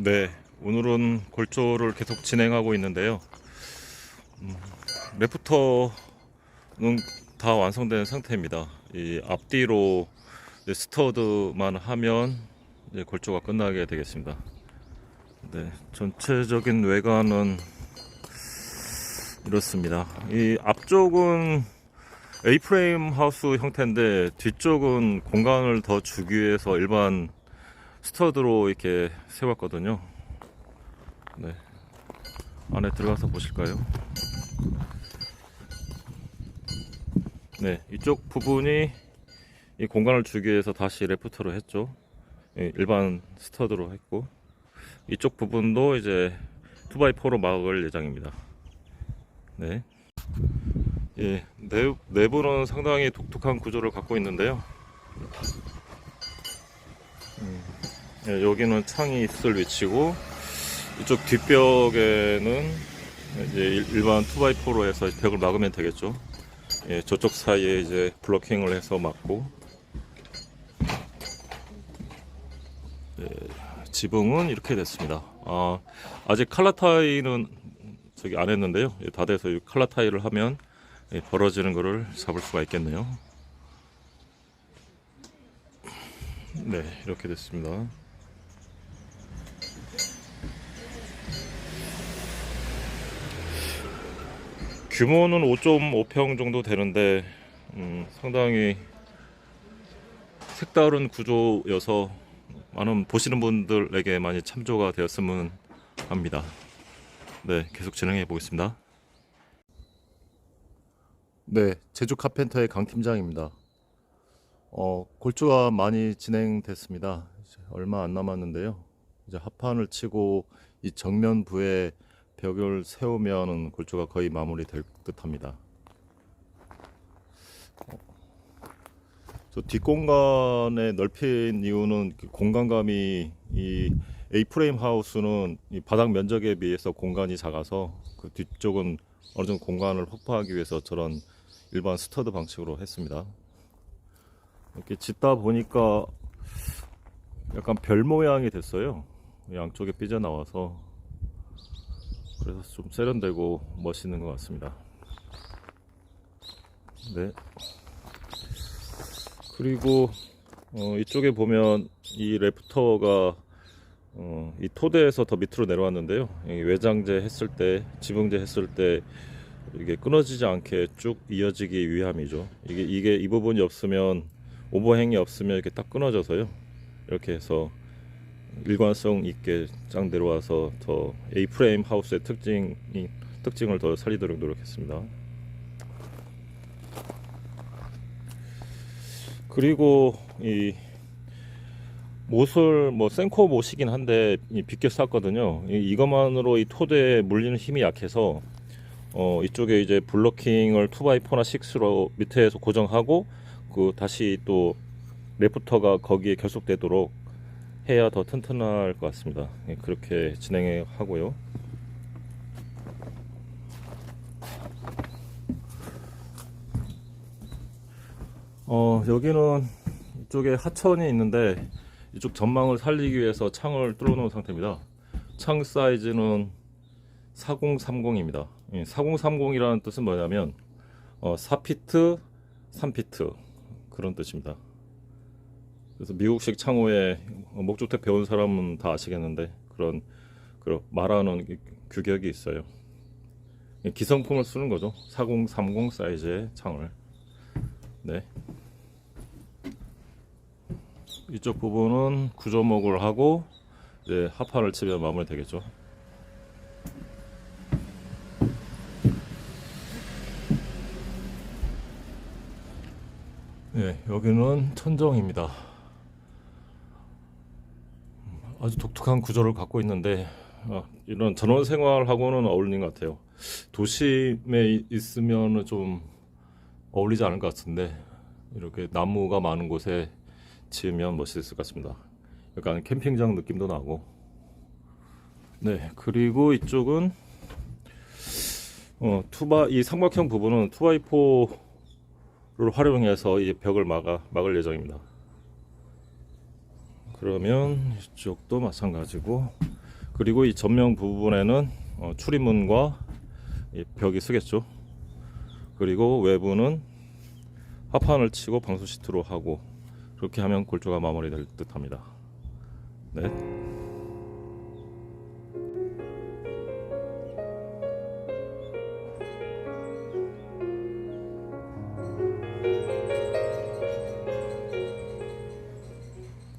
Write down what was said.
네, 오늘은 골조를 계속 진행하고 있는데요. 음, 레프터는 다 완성된 상태입니다. 이 앞뒤로 스터드만 하면 이제 골조가 끝나게 되겠습니다. 네, 전체적인 외관은 이렇습니다. 이 앞쪽은 A프레임 하우스 형태인데 뒤쪽은 공간을 더 주기 위해서 일반 스터드로 이렇게 세웠거든요. 네. 안에 들어가서 보실까요? 네, 이쪽 부분이 이 공간을 주기 위해서 다시 레프터로 했죠. 예, 일반 스터드로 했고 이쪽 부분도 이제 2x4로 막을 예정입니다. 네. 예, 내, 내부는 상당히 독특한 구조를 갖고 있는데요. 음, 예, 여기는 창이 있을 위치고 이쪽 뒷벽에는 이제 일- 일반 2x4로 해서 벽을 막으면 되겠죠. 예, 저쪽 사이에 이제 블로킹을 해서 막고 예, 지붕은 이렇게 됐습니다. 아, 아직 칼라 타일은 저기 안 했는데요. 예, 다 돼서 이 칼라 타일을 하면 예, 벌어지는 거를 잡을 수가 있겠네요. 네, 이렇게 됐습니다. 규모는 5.5평 정도 되는데 음, 상당히 색다른 구조여서 많은 보시는 분들에게 많이 참조가 되었으면 합니다. 네, 계속 진행해 보겠습니다. 네, 제주 카펜터의 강 팀장입니다. 어, 골조가 많이 진행됐습니다. 얼마 안 남았는데요. 이제 합판을 치고 이 정면부에 벽을 세우면은 골조가 거의 마무리될 듯합니다. 어, 저 뒷공간의 넓힌 이유는 그 공간감이 이 A 프레임 하우스는 이 바닥 면적에 비해서 공간이 작아서 그 뒤쪽은 어느 정도 공간을 확보하기 위해서 저런 일반 스터드 방식으로 했습니다. 이렇게 짓다 보니까 약간 별 모양이 됐어요. 양쪽에 삐져 나와서 그래서 좀 세련되고 멋있는 것 같습니다. 네. 그리고 어, 이쪽에 보면 이 레프터가 어, 이 토대에서 더 밑으로 내려왔는데요. 이 외장재 했을 때, 지붕재 했을 때 이게 끊어지지 않게 쭉 이어지기 위함이죠. 이게 이게 이 부분이 없으면 오버행이 없으면 이렇게 딱 끊어져서요. 이렇게 해서 일관성 있게 쫙 내려와서 더 A 프레임 하우스의 특징이 특징을 더 살리도록 노력했습니다. 그리고 이 못을 뭐 생코 못이긴 한데 이 빗겨 쌌거든요. 이- 이것만으로 이 토대에 물리는 힘이 약해서 어 이쪽에 이제 블로킹을 2x4나 6로 밑에서 고정하고 그 다시 또 레프터가 거기에 결속되도록 해야 더 튼튼할 것 같습니다. 예, 그렇게 진행해 하고요. 어 여기는 이쪽에 하천이 있는데 이쪽 전망을 살리기 위해서 창을 뚫어 놓은 상태입니다. 창 사이즈는 4030입니다. 4030이라는 뜻은 뭐냐면 어, 4피트, 3피트 그런 뜻입니다. 그래서 미국식 창호에 어, 목주택 배운 사람은 다 아시겠는데 그런 그런 말하는 이- 규격이 있어요. 이 기성품을 쓰는 거죠. 4030 사이즈의 창을. 네. 이쪽 부분은 구조목을 하고 이제 합판을 치면 마무리 되겠죠. 네, 여기는 천정입니다. 아주 독특한 구조를 갖고 있는데 어, 이런 전원 생활하고는 어울리는 것 같아요. 도심에 있으면 좀 어울리지 않을 것 같은데 이렇게 나무가 많은 곳에 지으면 멋있을 것 같습니다. 약간 캠핑장 느낌도 나고. 네, 그리고 이쪽은 어, 투바 이 삼각형 부분은 2x4를 활용해서 이 벽을 막아 막을 예정입니다. 그러면 이쪽도 마찬가지고 그리고 이 전면 부분에는 어, 출입문과 이 벽이 쓰겠죠. 그리고 외부는 합판을 치고 방수 시트로 하고 그렇게 하면 골조가 마무리될 듯 합니다. 네.